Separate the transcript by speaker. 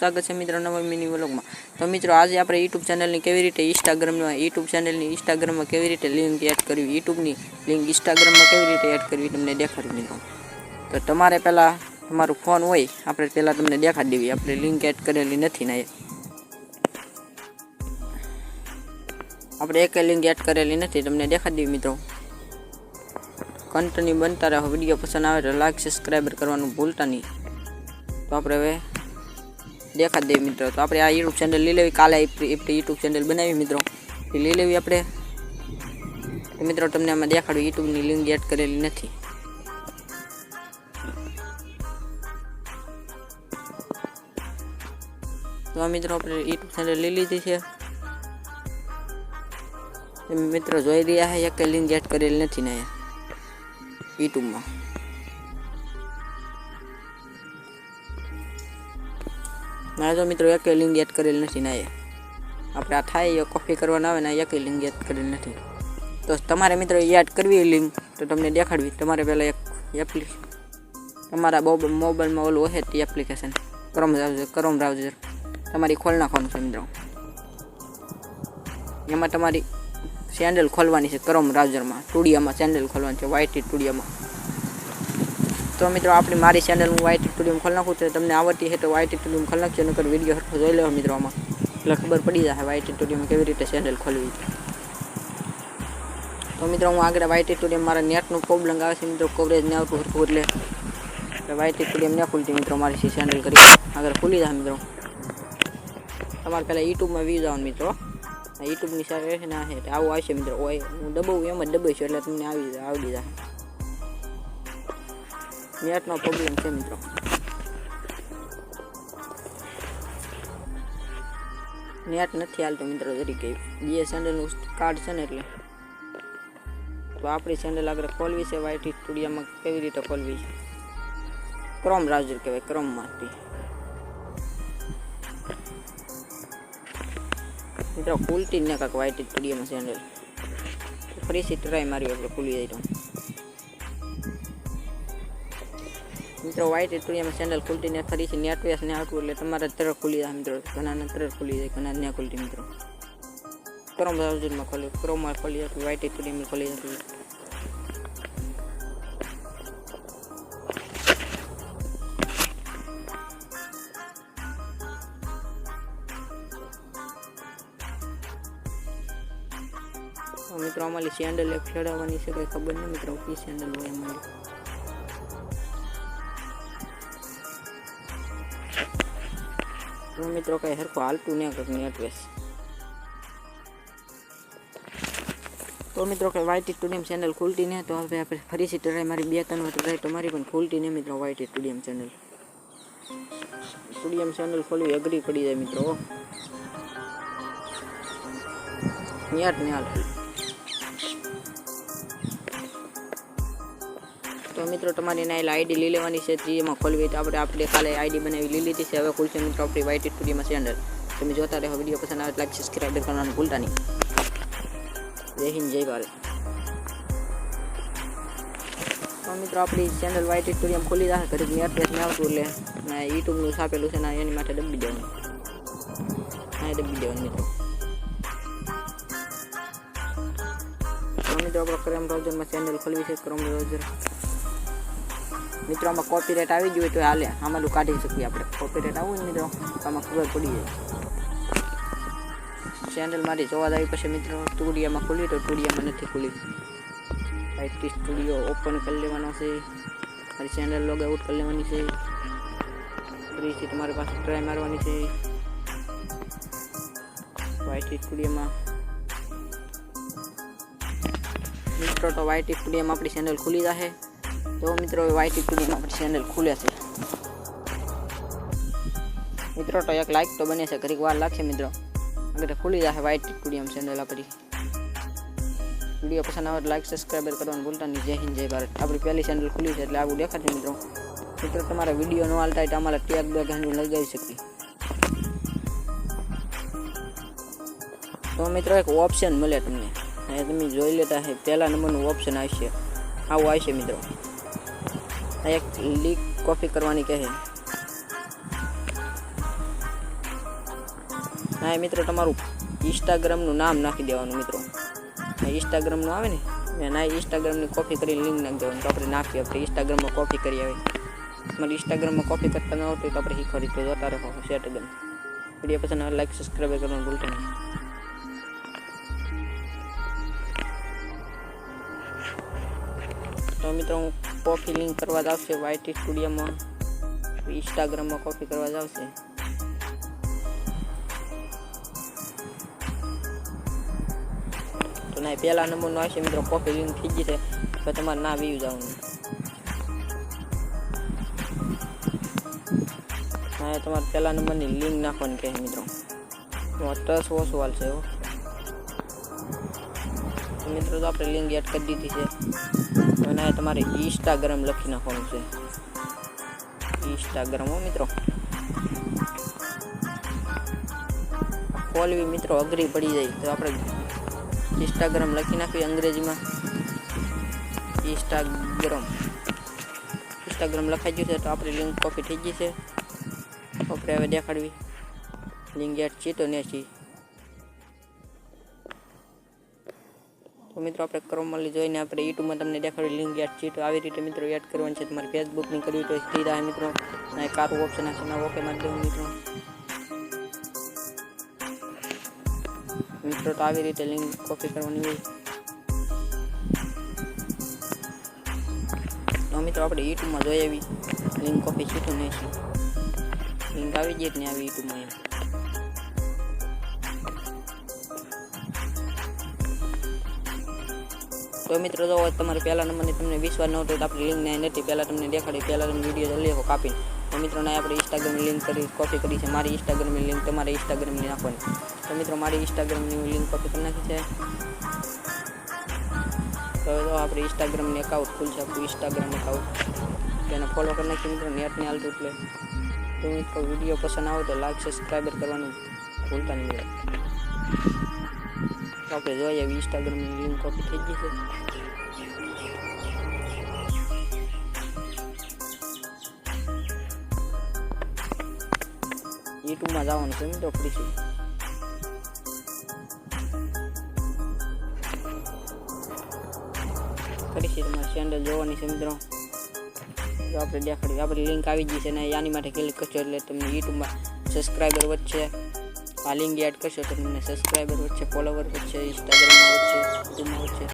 Speaker 1: સ્વાગત છે મિત્રો નવા મિની વ્લોગમાં તો મિત્રો આજે આપણે યુટ્યુબ ચેનલની કેવી રીતે ઇન્સ્ટાગ્રામમાં યુટ્યુબ ચેનલની ઇન્સ્ટાગ્રામમાં કેવી રીતે લિંક એડ કરવી યુટ્યુબની લિંક ઇન્સ્ટાગ્રામમાં કેવી રીતે એડ કરવી તમને દેખાડી મિત્રો તો તમારે પહેલાં તમારું ફોન હોય આપણે પહેલાં તમને દેખાડી દેવી આપણે લિંક એડ કરેલી નથી ને આપણે એકે લિંક એડ કરેલી નથી તમને દેખાડી દેવી મિત્રો કન્ટની બનતા રહો વિડીયો પસંદ આવે તો લાઈક સબસ્ક્રાઈબર કરવાનું ભૂલતા નહીં તો આપણે હવે દેખાડ દેવી મિત્રો તો આપણે આ યુટ્યુબ ચેનલ લઈ લેવી કાલે આપણે યુટ્યુબ ચેનલ બનાવી મિત્રો એ લઈ લેવી આપણે મિત્રો તમને આમાં દેખાડું યુટ્યુબની લિંક એડ કરેલી નથી તો આ મિત્રો આપણે યુટ્યુબ ચેનલ લઈ લીધી છે મિત્રો જોઈ રહ્યા છે એક લિંક એડ કરેલી નથી ને યુટ્યુબમાં મારા તો મિત્રો એક લિંક એડ કરેલ નથી ના એ આપણે આ થાય એ કોપી કરવાના આવે ને એકે લિંક એડ કરેલ નથી તો તમારે મિત્રો યાદ કરવી લિંક તો તમને દેખાડવી તમારે પહેલાં એક એપ્લિકેશન તમારા મોબાઈલમાં ઓલું હોય તે application Chrome browser Chrome browser તમારી ખોલ નાખવાનું છે મિત્રો એમાં તમારી સેન્ડલ ખોલવાની છે ક્રોમ બ્રાઉઝરમાં ટુડિયામાં સેન્ડલ ખોલવાની છે વાઇટી ટુડિયામાં તો મિત્રો આપની મારી ચેનલ હું YT સ્ટુડિયો માં ખોલવા કહો તો તમને આવતી હે તો YT સ્ટુડિયો માં ખોલવા છે નકર વિડિયો હરખો જોઈ લેઓ મિત્રો આમાં લખબર પડી જાશે YT સ્ટુડિયો માં કેવી રીતે ચેનલ ખોલવી તો મિત્રો હું આગ્રહ YT સ્ટુડિયો માં મારા નેટ નું પ્રોબ્લેમ આવે છે મિત્રો કવરેજ ન આવતું હરખો એટલે YT સ્ટુડિયો માં ન ખૂલતી મિત્રો મારી જે ચેનલ કરી છે અગર ખૂલી જા મિત્રો તમાર પેલા YouTube માં વી જોવાનું મિત્રો YouTube ની શરત છે નહી તો આવું આવશે મિત્રો ઓય હું દબાવું એમ જ દબાઈશ એટલે તમને આવી જ આવડી જા નેટનો પ્રોબ્લેમ છે મિત્રો નેટ નથી હાલતું મિત્રો તરીકે બીએસએનએલનું કાર્ડ છે ને એટલે તો આપણી ચેનલ આગળ ખોલવી છે વાયટી સ્ટુડિયોમાં કેવી રીતે ખોલવી છે ક્રોમ બ્રાઉઝર કહેવાય ક્રોમમાંથી મિત્રો ખુલતી જ ને કાંક વાયટી સ્ટુડિયોમાં ચેનલ ફરીથી ટ્રાય મારી આપણે ખુલી જાય તો મિત્રો વ્હાઇટ એટુરિયામાં સેન્ડલ ને ફરીથી નેટવેસ ને આટવું એટલે તમારે તરફ ખુલી જાય મિત્રો ઘણાને તરફ ખુલી જાય ઘણા ત્યાં ખુલટી મિત્રો ક્રોમ બ્રાઉઝરમાં ખોલ્યું ક્રોમમાં ખોલી જતું વ્હાઇટ એટુરિયામાં ખોલી જતું મિત્રો અમારી સેન્ડલ એક ફેરવવાની છે કંઈ ખબર નહીં મિત્રો કઈ સેન્ડલ હોય અમારી તો મિત્રો કંઈ હરખું હાલતું નહીં કંઈક નેટ વેસ તો મિત્રો કે વાયટી ટુડિયમ ચેનલ ખુલતી નહીં તો હવે આપણે ફરીથી ટ્રાય મારી બે ત્રણ વાર ટ્રાય તમારી પણ ખુલતી નહીં મિત્રો વાયટી ટુડિયમ ચેનલ ટુડિયમ ચેનલ ખોલવી અઘરી પડી જાય મિત્રો નિયાર નિયાર તો મિત્રો તમારી નઈ લાઈન આઈડી લી લેવાની છે જી એમાં ખોલવી તો આપણે આપડે ખાલી આઈડી બની લીલી છે હવે ખોલશું મિત્રો આપણી YT સ્ટુડિયો માં ચેનલ તમે જોતા રહેઓ વિડિયો પસંદ આવે લાઈક સબ્સ્ક્રાઇબર કરવાનું ભૂલતા નહીં લેહી એન્જોય કરો તો મિત્રો આપણી ચેનલ YT સ્ટુડિયો માં ખોલી રાખજો દર નિરર્થેવ આવતો રહે અને YouTube નું થાપેલું છે ના એની માટે દબડી દેજો આ આ દબડી દેજો મિત્રો જો બ્રાઉઝરમાં ચેનલ ખોલી છે Chrome બ્રાઉઝર મિત્રો માં કોપીરાઈટ આવી ગયો તો હાલે આમેલું કાઢી શકો આપણે કોપીરાઈટ આવું મિત્રો તમારું ખબર પડી જાય ચಾನೆલ માંથી જોવા જાય પછી મિત્રો ટ્યુડિયા માં ખુલી તો ટ્યુડિયા માં નથી ખુલી આઈટી સ્ટુડિયો ઓપન કરી લેવાના છે ફરી ચેનલ લોગ આઉટ કરી લેવાની છે ફરીથી તમારા પાસે ટ્રાય મારવાની છે વાઈટી કુડી માં ઇસ્ટ તો વાઈટી કુડી માં આપણી ચેનલ ખુલી જ રહે તો મિત્રો વાયટી પીડીમાં આપણી ચેનલ ખુલે છે મિત્રો તો એક લાઈક તો બને છે ઘડીક વાર લાગશે મિત્રો આગળ ખુલી જશે વાયટી પીડીએમ ચેનલ આપણી વિડીયો પસંદ આવે લાઈક સબસ્ક્રાઈબર કરવાનું ભૂલતા નહીં જય હિન્દ જય ભારત આપણી પહેલી ચેનલ ખુલી છે એટલે આવું દેખાશે મિત્રો મિત્રો તમારે વિડીયો ન હાલતા હોય તો અમારા ટેગ બેગ હેન્ડલ લગાવી શકીએ તો મિત્રો એક ઓપ્શન મળે તમને તમે જોઈ લેતા પહેલા નંબરનું ઓપ્શન આવશે આવું આવશે મિત્રો ત્યાં એક લિંક કોપી કરવાની કે છે. ના મિત્રો તમારું Instagram નું નામ નાખી દેવાનું મિત્રો. આ Instagram નું આવે ને મે ના Instagram ની કોપી કરીને લિંક નાખી દેવાનું આપણે નાખી આપણે Instagram માં કોપી કરી આવે. તમારા Instagram માં કોપી કરતા ન હો તો આપણે એ ખરીદો tartar હોશિયાતે દન. વિડીયો પર ચેનલ લાઈક સબ્સ્ક્રાઇબર કરવાનું ભૂલતા નહીં. તો મિત્રો કોપી લિંક કરવા જાવ છો YT સ્ટુડિયો માં Instagram માં કોપી કરવા જાવ છો તો નહી પેલા નંબર નાખી મિત્રો કોપી લિંક ખેજીતે તો તમાર ના વિયુ જાવું હૈ આ તમાર પેલા નંબર ની લિંક નાખવાની કે મિત્રો 80 100 વાલ છે મિત્રો તો આપણે લિંક એડ કરી દીધી છે ના તમારા ઇન્સ્ટાગ્રામ લખી નાખવાનું છે ઇન્સ્ટાગ્રામ ઓ મિત્રો કોલવી મિત્રો અગ્રી પડી જાય તો આપણે ઇન્સ્ટાગ્રામ લખી નાખી અંગ્રેજીમાં ઇન્સ્ટાગ્રામ ઇન્સ્ટાગ્રામ લખાઈ જશે તો આપણી લિંક કોપી થઈ જશે આપણે હવે દેખાડવી લિંક ગેટચી તો ને છે તો મિત્રો આપણે ક્રોમલી જોઈને આપણે યુટ્યુબમાં તમને દેખાડી લિંક યાદ છે તો આવી રીતે મિત્રો યાદ કરવાનું છે તમારે ફેસબુકની કરવી તો સીધા મિત્રો કારું ઓપ્શન હશે ઓકે મારી દેવું મિત્રો મિત્રો તો આવી રીતે લિંક કોપી કરવાની હોય તો મિત્રો આપણે યુટ્યુબમાં જોઈ આવી લિંક કોપી શીખું નહીં લિંક આવી જઈએ ને આવી યુટ્યુબમાં એમ तो मित्र जो तुम्हारे पहला नंबर ने तुमने विश्व नौ तो आप लिंक नहीं नहीं पहला तुमने देखा रही पहला तुमने वीडियो जल्दी हो कापी तो मित्रों ने अपने इंस्टाग्राम में लिंक करी कॉपी करी है मेरी इंस्टाग्राम में लिंक तुम्हारे इंस्टाग्राम में नाखो तो मित्रों मेरी इंस्टाग्राम में लिंक कॉपी कर नाखी है तो जो आप इंस्टाग्राम में अकाउंट खुल सको इंस्टाग्राम अकाउंट तेने फॉलो करना नाखी मित्रों नेट नहीं हालतू इतने तो मित्रों वीडियो पसंद आओ तो लाइक सब्सक्राइब करवा भूलता नहीं આપણે જોઈએ ઇન્સ્ટાગ્રામની લિંક કોપી થઈ ગઈ છે યુટ્યુબમાં જવાનું છે મિત્રો ફરીથી ફરીથી તમારે સેન્ડલ જોવાની છે મિત્રો આપણે દેખાડી લિંક આવી ગઈ છે ને આની માટે ક્લિક કરશો એટલે તમને યુટ્યુબમાં સબસ્ક્રાઈબર વધશે आ आलिंग ऐड कर सब्सक्राइबर हो फलोवर हो इन्स्टाग्राम हो